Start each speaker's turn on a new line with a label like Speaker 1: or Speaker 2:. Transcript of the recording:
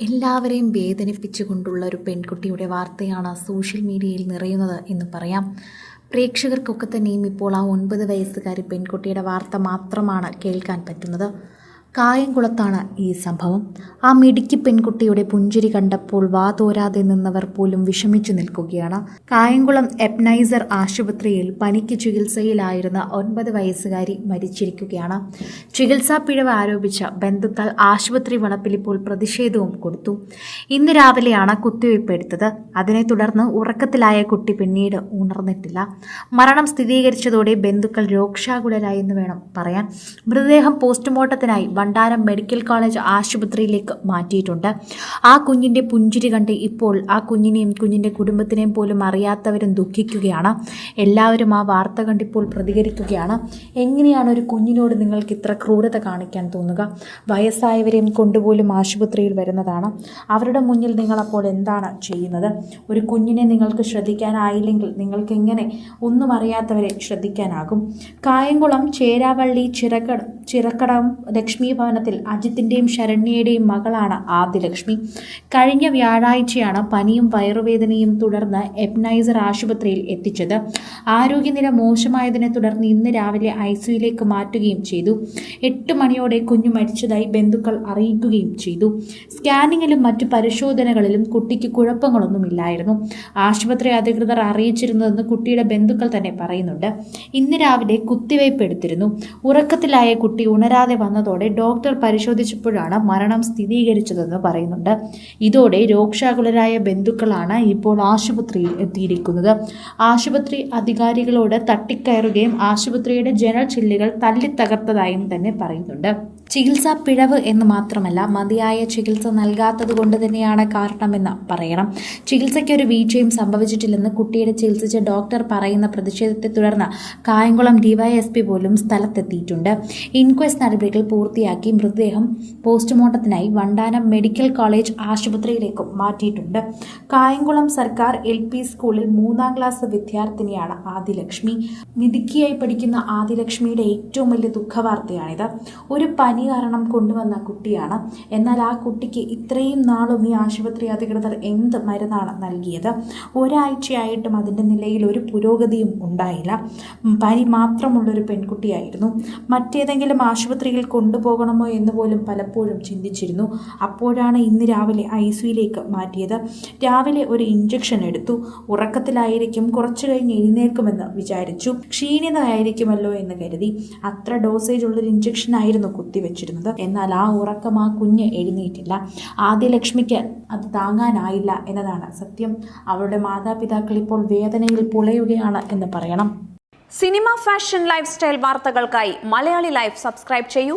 Speaker 1: എല്ലാവരെയും വേദനിപ്പിച്ചുകൊണ്ടുള്ള ഒരു പെൺകുട്ടിയുടെ വാർത്തയാണ് സോഷ്യൽ മീഡിയയിൽ നിറയുന്നത് എന്ന് പറയാം. പ്രേക്ഷകർക്കൊക്കെ തന്നെയും ഇപ്പോൾ ആ ഒൻപത് വയസ്സുകാരി പെൺകുട്ടിയുടെ വാർത്ത മാത്രമാണ് കേൾക്കാൻ പറ്റുന്നത്. കായംകുളത്താണ് ഈ സംഭവം. ആ മിടുക്കി പെൺകുട്ടിയുടെ പുഞ്ചിരി കണ്ടപ്പോൾ വാതോരാതെ നിന്നവർ പോലും വിഷമിച്ചു നിൽക്കുകയാണ്. കായംകുളം എപ്നൈസർ ആശുപത്രിയിൽ പനിക്ക് ചികിത്സയിലായിരുന്ന ഒൻപത് വയസ്സുകാരി മരിച്ചിരിക്കുകയാണ്. ചികിത്സാ പിഴവ് ആരോപിച്ച ബന്ധുക്കൾ ആശുപത്രി വളപ്പിൽ ഇപ്പോൾ പ്രതിഷേധവും കൊടുത്തു. ഇന്ന് രാവിലെയാണ് കുത്തിവയ്പ് എടുത്തത്. അതിനെ തുടർന്ന് ഉറക്കത്തിലായ കുട്ടി പിന്നീട് ഉണർന്നിട്ടില്ല. മരണം സ്ഥിരീകരിച്ചതോടെ ബന്ധുക്കൾ രോക്ഷാകുലരായെന്ന് വേണം പറയാൻ. മൃതദേഹം പോസ്റ്റ്മോർട്ടത്തിനായി വണ്ടാനം മെഡിക്കൽ കോളേജ് ആശുപത്രിയിലേക്ക് മാറ്റിയിട്ടുണ്ട്. ആ കുഞ്ഞിന്റെ പുഞ്ചിരി കണ്ട് ഇപ്പോൾ ആ കുഞ്ഞിനെയും കുഞ്ഞിന്റെ കുടുംബത്തിനെയും പോലും അറിയാത്തവരും ദുഃഖിക്കുകയാണ്. എല്ലാവരും ആ വാർത്ത കണ്ടിപ്പോൾ പ്രതികരിക്കുകയാണ്. എങ്ങനെയാണ് ഒരു കുഞ്ഞിനോട് നിങ്ങൾക്ക് ഇത്ര ക്രൂരത കാണിക്കാൻ തോന്നുക? വയസ്സായവരെയും കൊണ്ടുപോലും ആശുപത്രിയിൽ വരുന്നതാണ്. അവരുടെ മുന്നിൽ നിങ്ങളപ്പോൾ എന്താണ് ചെയ്യുന്നത്? ഒരു കുഞ്ഞിനെ നിങ്ങൾക്ക് ശ്രദ്ധിക്കാനായില്ലെങ്കിൽ നിങ്ങൾക്ക് എങ്ങനെ ഒന്നും അറിയാത്തവരെ ശ്രദ്ധിക്കാനാകും? കായംകുളം ചേരാവള്ളി ചിറക്കട ചിറക്കടം ലക്ഷ്മി ഭവനത്തിൽ അജിത്തിന്റെയും ശരണ്യയുടെയും മകളാണ് ആദ്യലക്ഷ്മി കഴിഞ്ഞ വ്യാഴാഴ്ചയാണ് പനിയും വയറുവേദനയും തുടർന്ന് എപ്നൈസർ ആശുപത്രിയിൽ എത്തിച്ചത്. ആരോഗ്യനില മോശമായതിനെ തുടർന്ന് ഇന്ന് രാവിലെ ഐ സിയിലേക്ക് മാറ്റുകയും ചെയ്തു. എട്ട് മണിയോടെ കുഞ്ഞു മരിച്ചതായി ബന്ധുക്കൾ അറിയിക്കുകയും ചെയ്തു. സ്കാനിങ്ങിലും മറ്റു പരിശോധനകളിലും കുട്ടിക്ക് കുഴപ്പങ്ങളൊന്നുമില്ലായിരുന്നു. ആശുപത്രി അധികൃതർ അറിയിച്ചിരുന്നതെന്ന് കുട്ടിയുടെ ബന്ധുക്കൾ തന്നെ പറയുന്നുണ്ട്. ഇന്ന് രാവിലെ കുത്തിവയ്പ് എടുത്തിരുന്നു. ഉറക്കത്തിലായ കുട്ടി ഉണരാതെ വന്നതോടെ ഡോക്ടർ പരിശോധിച്ചപ്പോഴാണ് മരണം സ്ഥിരീകരിച്ചതെന്ന് പറയുന്നുണ്ട്. ഇതോടെ രോഗശാകുലരായ ബന്ധുക്കളാണ് ഇപ്പോൾ ആശുപത്രിയിൽ എത്തിയിരിക്കുന്നത്. ആശുപത്രി അധികാരികളോട് തട്ടിക്കയറുകയും ആശുപത്രിയുടെ ജനൽ ചില്ലുകൾ തല്ലിത്തകർത്തതായും തന്നെ പറയുന്നുണ്ട്. ചികിത്സാ പിഴവ് എന്ന് മാത്രമല്ല മതിയായ ചികിത്സ നൽകാത്തത് കൊണ്ട് തന്നെയാണ് കാരണമെന്ന് പറയണം. ചികിത്സയ്ക്ക് ഒരു വീഴ്ചയും സംഭവിച്ചിട്ടില്ലെന്ന് കുട്ടിയുടെ ചികിത്സിച്ച ഡോക്ടർ പറയുന്ന പ്രതിഷേധത്തെ തുടർന്ന് കായംകുളം ഡിവൈഎസ്പി പോലും സ്ഥലത്തെത്തിയിട്ടുണ്ട്. ഇൻക്വസ്റ്റ് നടപടികൾ പൂർത്തിയാക്കി മൃതദേഹം പോസ്റ്റ്മോർട്ടത്തിനായി വണ്ടാനം മെഡിക്കൽ കോളേജ് ആശുപത്രിയിലേക്കും മാറ്റിയിട്ടുണ്ട്. കായംകുളം സർക്കാർ എൽ പി സ്കൂളിൽ മൂന്നാം ക്ലാസ് വിദ്യാർത്ഥിനിയാണ് ആദിലക്ഷ്മി. മിടുക്കിയായി പഠിക്കുന്ന ആദിലക്ഷ്മിയുടെ ഏറ്റവും വലിയ ദുഃഖവാർത്തയാണിത്. ഒരു പനി കാരണം കൊണ്ടുവന്ന കുട്ടിയാണ്. എന്നാൽ ആ കുട്ടിക്ക് ഇത്രയും നാളും ഈ ആശുപത്രി അധികൃതർ എന്ത് മരുന്നാണ് നൽകിയത്? ഒരാഴ്ചയായിട്ടും അതിന്റെ നിലയിൽ ഒരു പുരോഗതിയും ഉണ്ടായില്ല. പനി മാത്രമുള്ളൊരു പെൺകുട്ടിയായിരുന്നു. മറ്റേതെങ്കിലും ആശുപത്രിയിൽ കൊണ്ടുപോകണമോ എന്ന് പോലും പലപ്പോഴും ചിന്തിച്ചിരുന്നു. അപ്പോഴാണ് ഇന്ന് രാവിലെ ഐ സിയിലേക്ക് മാറ്റിയത്. രാവിലെ ഒരു ഇഞ്ചക്ഷൻ എടുത്തു. ഉറക്കത്തിലായിരിക്കും കുറച്ചു കഴിഞ്ഞ് എഴുന്നേൽക്കുമെന്ന് വിചാരിച്ചു. ക്ഷീണിതയായിരിക്കുമല്ലോ എന്ന് കരുതി. അത്ര ഡോസേജ് ഉള്ളൊരു ഇഞ്ചക്ഷൻ ആയിരുന്നു കുത്തിവെച്ചിരുന്നത്. എന്നാൽ ആ ഉറക്കം ആ കുഞ്ഞ് എഴുന്നേറ്റില്ല. ആദ്യ ലക്ഷ്മിക്ക് അത് താങ്ങാനായില്ല എന്നതാണ് സത്യം. അവരുടെ മാതാപിതാക്കൾ ഇപ്പോൾ വേദനയിൽ പുളയുകയാണ് എന്ന് പറയണം.
Speaker 2: സിനിമ ഫാഷൻ ലൈഫ് സ്റ്റൈൽ വാർത്തകൾക്കായി മലയാളി ലൈഫ് സബ്സ്ക്രൈബ് ചെയ്യൂ.